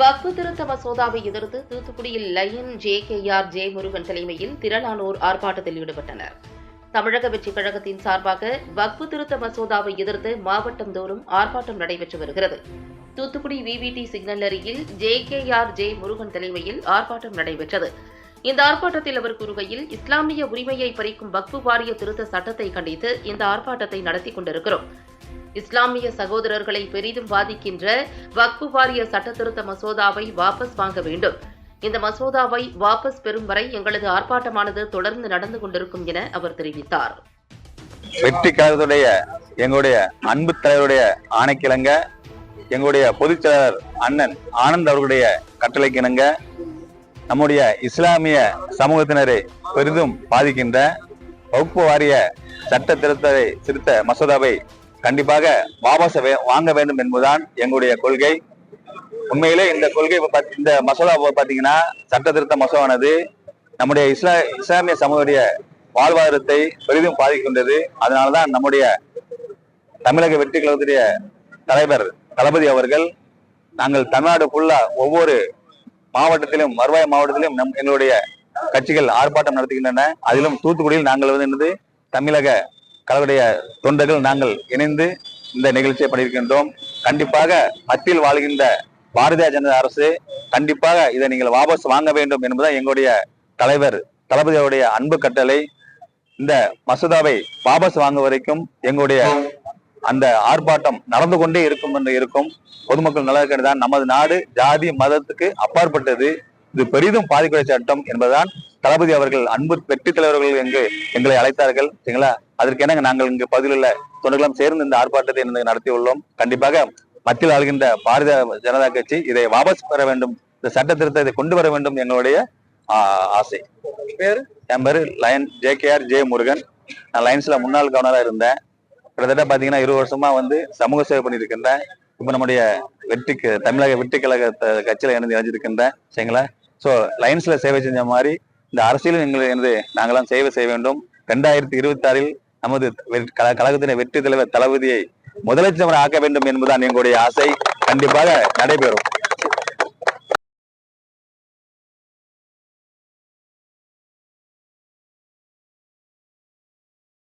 வக்பு திருத்த மசோதாவை எதிர்த்து தூத்துக்குடியில் lion J K R J Murugan தலைமையில் திரளானோர் ஆர்ப்பாட்டத்தில் ஈடுபட்டனர். தமிழக வெற்றிக் கழகத்தின் சார்பாக வக்பு திருத்த மசோதாவை எதிர்த்து மாவட்டம் தோறும் ஆர்ப்பாட்டம் நடைபெற்று வருகிறது. Thoothukudi VVD சிக்னலரியில் J K R J Murugan தலைமையில் ஆர்ப்பாட்டம் நடைபெற்றது. இந்த ஆர்ப்பாட்டத்தில் அவர் கூறுகையில் இஸ்லாமிய உரிமையை பறிக்கும் வக்பு வாரிய திருத்த சட்டத்தை கண்டித்து இந்த ஆர்ப்பாட்டத்தை நடத்தி கொண்டிருக்கிறோம். இஸ்லாமிய சகோதரர்களை பெரிதும் பாதிக்கின்ற வக்பு வாரிய சட்டத்திருத்த மசோதாவை வாபஸ் வாங்க வேண்டும். இந்த மசோதாவை வாபஸ் பெறும் வரை எங்களது ஆர்ப்பாட்டமானது தொடர்ந்து நடந்து கொண்டிருக்கும் என அவர் தெரிவித்தார். வெற்றி கழகத்துடைய எங்களுடைய அன்பு தலைவருடைய ஆணைக்கிழங்க எங்களுடைய பொதுச்செயலாளர் அண்ணன் ஆனந்த் அவர்களுடைய கட்டளைக்கிணங்க நம்முடைய இஸ்லாமிய சமூகத்தினரை பெரிதும் பாதிக்கின்ற வகுப்பு வாரிய சட்ட திருத்தத்தை திருத்த மசோதாவை கண்டிப்பாக வாபஸ் வே- வாங்க வேண்டும் என்பதுதான் எங்களுடைய கொள்கை. உண்மையிலே இந்த கொள்கை இந்த மசோதா பார்த்தீங்கன்னா சட்ட திருத்த மசோதானது நம்முடைய இஸ்லா இஸ்லாமிய சமூகத்துடைய வாழ்வாதாரத்தை பெரிதும் பாதிக்கின்றது. அதனாலதான் நம்முடைய தமிழக வெற்றி கழகத்துடைய தலைவர் தளபதி அவர்கள் நாங்கள் தமிழ்நாடு ஃபுல்லா ஒவ்வொரு மாவட்டத்திலும் வருவாய் மாவட்டத்திலும் நம் எங்களுடைய கட்சிகள் ஆர்ப்பாட்டம் நடத்துகின்றன. அதிலும் தூத்துக்குடியில் நாங்கள் வந்து தமிழக கழகடைய தொண்டர்கள் நாங்கள் இணைந்து இந்த நிகழ்ச்சியை பண்ணியிருக்கின்றோம். கண்டிப்பாக மத்தியில் வாழ்கின்ற பாரதிய ஜனதா அரசு கண்டிப்பாக இதை நீங்கள் வாபஸ் வாங்க வேண்டும் என்பதுதான் எங்களுடைய தலைவர் தளபதி அவருடைய அன்பு கட்டளை. இந்த மசோதாவை வாபஸ் வாங்க வரைக்கும் எங்களுடைய அந்த ஆர்ப்பாட்டம் நடந்து கொண்டே இருக்கும் என்று இருக்கும். பொதுமக்கள் நலனுக்கு தான் நமது நாடு ஜாதி மதத்துக்கு அப்பாற்பட்டது. இது பெரிதும் பாதிக்கூடிய சட்டம் என்பதுதான் தளபதி அவர்கள் அன்பு வெற்றி தலைவர்கள் எங்கு எங்களை அழைத்தார்கள். சரிங்களா? அதற்கு என்ன நாங்கள் இங்கு பகுதியில் தொண்டர்களும் சேர்ந்து இந்த ஆர்ப்பாட்டத்தை நடத்தியுள்ளோம் கண்டிப்பாக மத்தியில் ஆளுகின்ற பாரதிய ஜனதா கட்சி இதை வாபஸ் பெற வேண்டும். இந்த சட்ட திருத்தத்தை கொண்டு வர வேண்டும் எங்களுடைய ஆசை. பேர்? என் பேரு lion J K R J Murugan. நான் லைன்ஸ்ல முன்னாள் கவர்னரா இருந்தேன். கிட்டத்தட்ட பாத்தீங்கன்னா இருபது வருஷமா வந்து சமூக சேவை பண்ணிட்டு இருக்கின்றேன் இப்ப நம்முடைய வெற்றிக்கு தமிழக வெற்றி கழக கட்சியில இணைந்து இணைஞ்சிருக்கின்றேன். சரிங்களா? சோ லைன்ஸ்ல சேவை செஞ்ச மாதிரி இந்த அரசியலும் எங்களை எனது நாங்களாம் சேவை செய்ய வேண்டும். ரெண்டாயிரத்தி இருபத்தி ஆறில் நமது வெ- கழகத்தின் வெற்றி தலைவர் தளபதியை முதலமைச்சர் ஆக்க வேண்டும் என்பதுதான் எங்களுடைய ஆசை. கண்டிப்பாக நடைபெறும்.